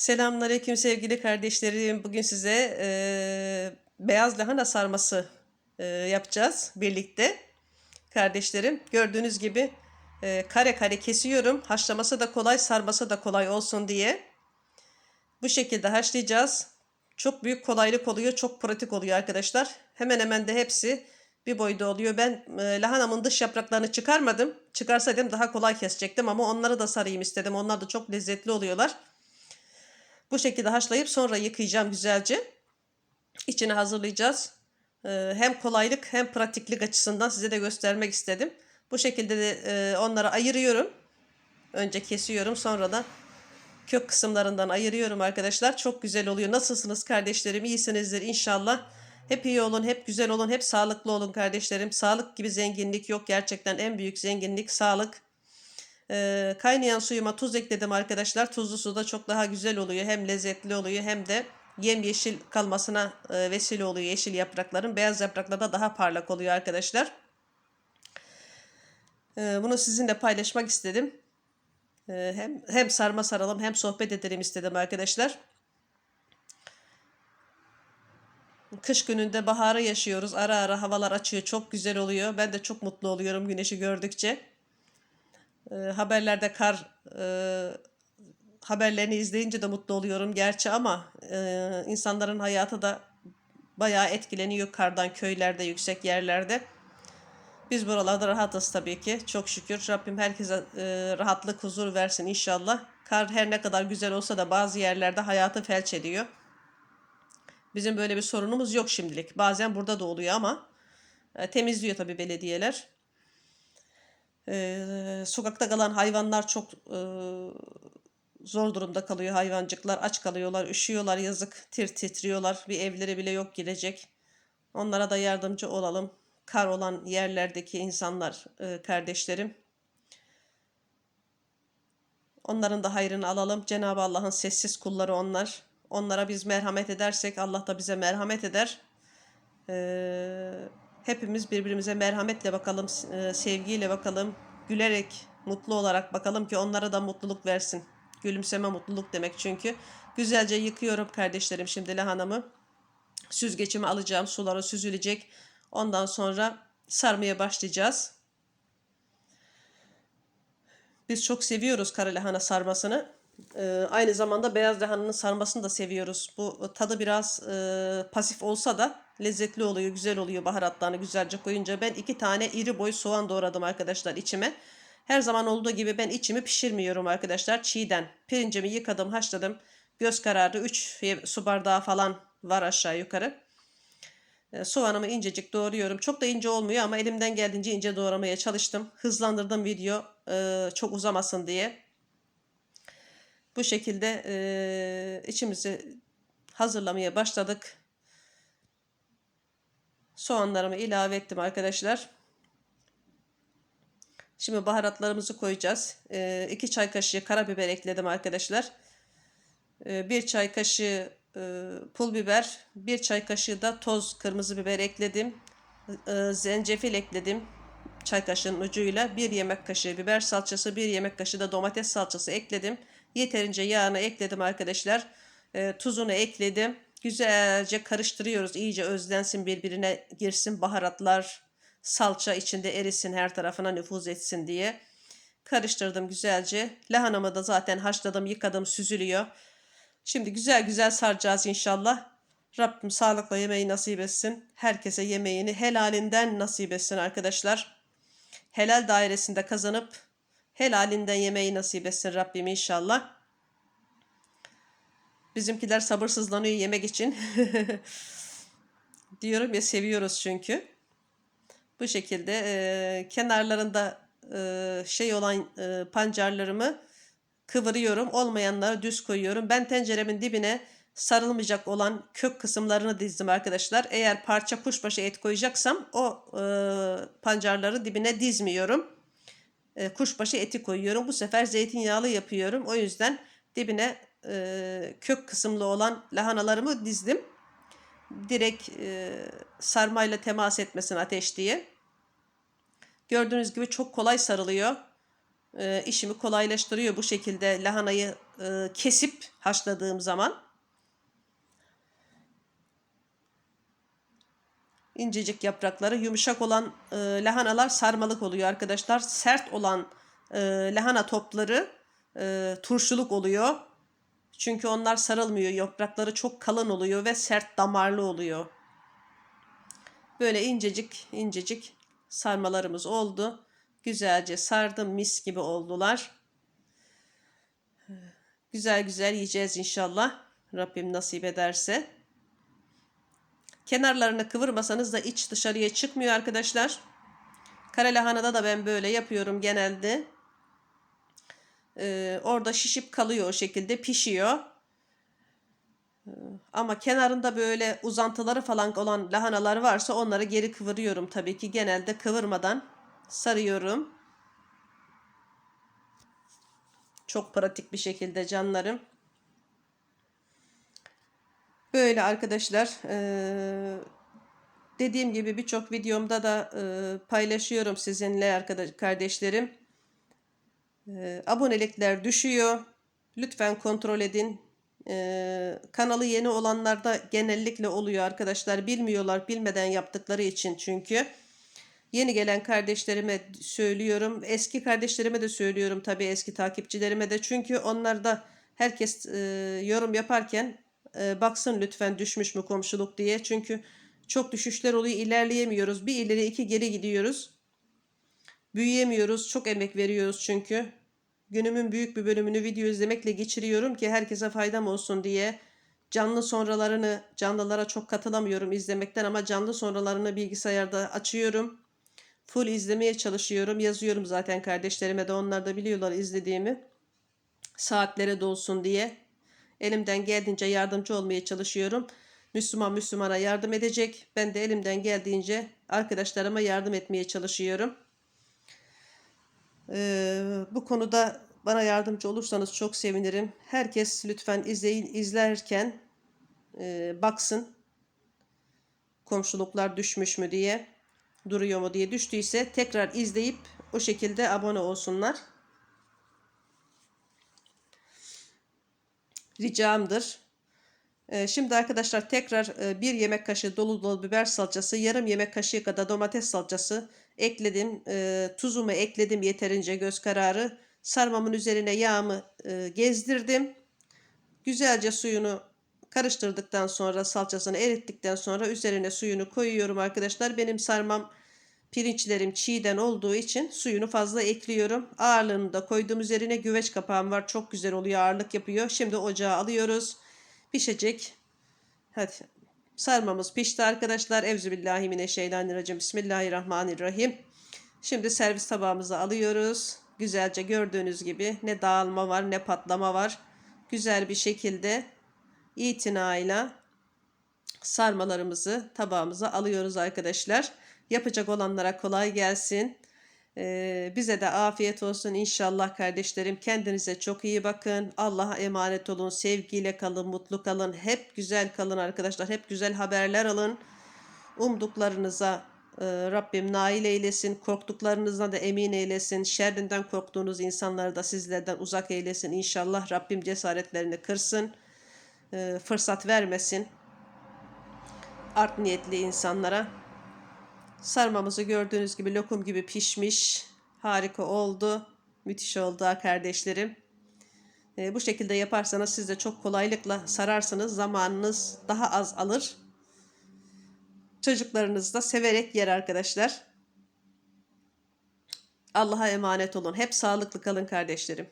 Selamünaleyküm sevgili kardeşlerim. Bugün size eee, beyaz lahana sarması eee, yapacağız birlikte. Kardeşlerim gördüğünüz gibi eee, kare kare kesiyorum. Haşlaması da kolay, sarması da kolay olsun diye. Bu şekilde haşlayacağız. Çok büyük kolaylık oluyor, çok pratik oluyor arkadaşlar. Hemen hemen de hepsi bir boyda oluyor. Ben eee, lahanamın dış yapraklarını çıkarmadım. Çıkarsaydım daha kolay kesecektim ama onları da sarayım istedim. Onlar da çok lezzetli oluyorlar. Bu şekilde haşlayıp sonra yıkayacağım güzelce. İçini hazırlayacağız. Ee, hem kolaylık hem pratiklik açısından size de göstermek istedim. Bu şekilde de e, onları ayırıyorum. Önce kesiyorum sonra da kök kısımlarından ayırıyorum arkadaşlar. Çok güzel oluyor. Nasılsınız kardeşlerim? İyisinizdir inşallah. Hep iyi olun, hep güzel olun, hep sağlıklı olun kardeşlerim. Sağlık gibi zenginlik yok. Gerçekten en büyük zenginlik sağlık. Ee, kaynayan suyuma tuz ekledim arkadaşlar. Tuzlu su da çok daha güzel oluyor. Hem lezzetli oluyor hem de yemyeşil kalmasına e, vesile oluyor yeşil yaprakların. Beyaz yapraklar da daha parlak oluyor arkadaşlar. Ee, bunu sizinle paylaşmak istedim. Ee, hem hem sarma saralım hem sohbet edelim istedim arkadaşlar. Kış gününde baharı yaşıyoruz. Ara ara havalar açıyor. Çok güzel oluyor. Ben de çok mutlu oluyorum güneşi gördükçe. E, haberlerde kar e, haberlerini izleyince de mutlu oluyorum gerçi ama e, insanların hayatı da bayağı etkileniyor kardan köylerde yüksek yerlerde. Biz buralarda rahatız tabii ki. Çok şükür. Rabbim herkese e, rahatlık, huzur versin inşallah. Kar her ne kadar güzel olsa da bazı yerlerde hayatı felç ediyor. Bizim böyle bir sorunumuz yok şimdilik. Bazen burada da oluyor ama e, temizliyor tabii belediyeler. Ee, sokakta kalan hayvanlar çok e, zor durumda kalıyor hayvancıklar. Aç kalıyorlar, üşüyorlar yazık, tir titriyorlar. Bir evleri bile yok girecek. Onlara da yardımcı olalım. Kar olan yerlerdeki insanlar, e, kardeşlerim. Onların da hayrını alalım. Cenab-ı Allah'ın sessiz kulları onlar. Onlara biz merhamet edersek Allah da bize merhamet eder. Ee, hepimiz birbirimize merhametle bakalım, sevgiyle bakalım, gülerek, mutlu olarak bakalım ki onlara da mutluluk versin. Gülümseme mutluluk demek çünkü. Güzelce yıkıyorum kardeşlerim şimdi lahanamı. Süzgecimi alacağım, suları süzülecek. Ondan sonra sarmaya başlayacağız. Biz çok seviyoruz kara lahana sarmasını. Ee, aynı zamanda beyaz lahananın sarmasını da seviyoruz. Bu tadı biraz e, pasif olsa da lezzetli oluyor, güzel oluyor baharatlarını güzelce koyunca. Ben iki tane iri boy soğan doğradım arkadaşlar içime. Her zaman olduğu gibi ben içimi pişirmiyorum arkadaşlar çiğden. Pirincimi yıkadım, haşladım. Göz kararı 3 su bardağı falan var aşağı yukarı. E, soğanımı incecik doğruyorum. Çok da ince olmuyor ama elimden geldiğince ince doğramaya çalıştım. Hızlandırdım video e, çok uzamasın diye. Bu şekilde e, içimizi hazırlamaya başladık. Soğanlarımı ilave ettim arkadaşlar. Şimdi baharatlarımızı koyacağız. 2 çay kaşığı karabiber ekledim arkadaşlar. 1 çay kaşığı pul biber, 1 çay kaşığı da toz kırmızı biber ekledim. Zencefil ekledim çay kaşığının ucuyla. 1 yemek kaşığı biber salçası, 1 yemek kaşığı da domates salçası ekledim. Yeterince yağını ekledim arkadaşlar. Tuzunu ekledim. Güzelce karıştırıyoruz. İyice özlensin birbirine girsin baharatlar, salça içinde erisin her tarafına nüfuz etsin diye. Karıştırdım güzelce. Lahanamı da zaten haşladım, yıkadım, süzülüyor. Şimdi güzel güzel saracağız inşallah. Rabbim sağlıkla yemeği nasip etsin. Herkese yemeğini helalinden nasip etsin arkadaşlar. Helal dairesinde kazanıp helalinden yemeği nasip etsin Rabbim inşallah. Bizimkiler sabırsızlanıyor yemek için. Diyorum ya seviyoruz çünkü. Bu şekilde e, kenarlarında e, şey olan e, pancarlarımı kıvırıyorum. Olmayanları düz koyuyorum. Ben tenceremin dibine sarılmayacak olan kök kısımlarını dizdim arkadaşlar. Eğer parça kuşbaşı et koyacaksam o e, pancarları dibine dizmiyorum. E, kuşbaşı eti koyuyorum. Bu sefer zeytinyağlı yapıyorum. O yüzden dibine e, kök kısımlı olan lahanalarımı dizdim. Direkt e, sarmayla temas etmesin ateş diye. Gördüğünüz gibi çok kolay sarılıyor. e, işimi kolaylaştırıyor bu şekilde lahanayı e, kesip haşladığım zaman. İncecik yaprakları yumuşak olan e, lahanalar sarmalık oluyor arkadaşlar. Sert olan e, lahana topları e, turşuluk oluyor. Çünkü onlar sarılmıyor. Yaprakları çok kalın oluyor ve sert damarlı oluyor. Böyle incecik incecik sarmalarımız oldu. Güzelce sardım mis gibi oldular. Güzel güzel yiyeceğiz inşallah. Rabbim nasip ederse. Kenarlarını kıvırmasanız da iç dışarıya çıkmıyor arkadaşlar. Kare lahanada da ben böyle yapıyorum genelde. Ee, orada şişip kalıyor o şekilde pişiyor. Ee, ama kenarında böyle uzantıları falan olan lahanalar varsa onları geri kıvırıyorum tabii ki. Genelde kıvırmadan sarıyorum. Çok pratik bir şekilde canlarım. Böyle arkadaşlar. Ee, dediğim gibi birçok videomda da paylaşıyorum sizinle arkadaş kardeşlerim. Ee, abonelikler düşüyor. Lütfen kontrol edin. Ee, kanalı yeni olanlarda genellikle oluyor arkadaşlar. Bilmiyorlar bilmeden yaptıkları için çünkü. Yeni gelen kardeşlerime söylüyorum. Eski kardeşlerime de söylüyorum tabii eski takipçilerime de. Çünkü onlar da herkes e, yorum yaparken e, baksın lütfen düşmüş mü komşuluk diye. Çünkü çok düşüşler oluyor ilerleyemiyoruz. Bir ileri iki geri gidiyoruz. Büyüyemiyoruz. Çok emek veriyoruz çünkü. Günümün büyük bir bölümünü video izlemekle geçiriyorum ki herkese faydam olsun diye. Canlı sonralarını canlılara çok katılamıyorum izlemekten ama canlı sonralarını bilgisayarda açıyorum. Full izlemeye çalışıyorum. Yazıyorum zaten kardeşlerime de onlar da biliyorlar izlediğimi. Saatlere dolsun diye. Elimden geldiğince yardımcı olmaya çalışıyorum. Müslüman Müslümana yardım edecek. Ben de elimden geldiğince arkadaşlarıma yardım etmeye çalışıyorum. Ee, bu konuda bana yardımcı olursanız çok sevinirim. Herkes lütfen izleyin, izlerken e, baksın komşuluklar düşmüş mü diye, duruyor mu diye düştüyse tekrar izleyip o şekilde abone olsunlar. Ricamdır. Ee, şimdi arkadaşlar tekrar e, bir yemek kaşığı dolu dolu biber salçası, yarım yemek kaşığı kadar domates salçası ekledim. E, tuzumu ekledim yeterince göz kararı. Sarmamın üzerine yağımı e, gezdirdim. Güzelce suyunu karıştırdıktan sonra salçasını erittikten sonra üzerine suyunu koyuyorum arkadaşlar. Benim sarmam pirinçlerim çiğden olduğu için suyunu fazla ekliyorum. Ağırlığını da koydum üzerine güveç kapağım var. Çok güzel oluyor ağırlık yapıyor. Şimdi ocağa alıyoruz. Pişecek. Hadi sarmamız pişti arkadaşlar. Evzubillahimineşşeytanirracim. Bismillahirrahmanirrahim. Şimdi servis tabağımıza alıyoruz. Güzelce gördüğünüz gibi ne dağılma var ne patlama var. Güzel bir şekilde itinayla sarmalarımızı tabağımıza alıyoruz arkadaşlar. Yapacak olanlara kolay gelsin. Bize de afiyet olsun inşallah kardeşlerim. Kendinize çok iyi bakın. Allah'a emanet olun. Sevgiyle kalın, mutlu kalın. Hep güzel kalın arkadaşlar. Hep güzel haberler alın. Umduklarınıza Rabbim nail eylesin. Korktuklarınızdan da emin eylesin. Şerrinden korktuğunuz insanları da sizlerden uzak eylesin. İnşallah Rabbim cesaretlerini kırsın. Fırsat vermesin. Art niyetli insanlara. Sarmamızı gördüğünüz gibi lokum gibi pişmiş. Harika oldu. Müthiş oldu kardeşlerim. E, bu şekilde yaparsanız siz de çok kolaylıkla sararsınız. Zamanınız daha az alır. Çocuklarınız da severek yer arkadaşlar. Allah'a emanet olun. Hep sağlıklı kalın kardeşlerim.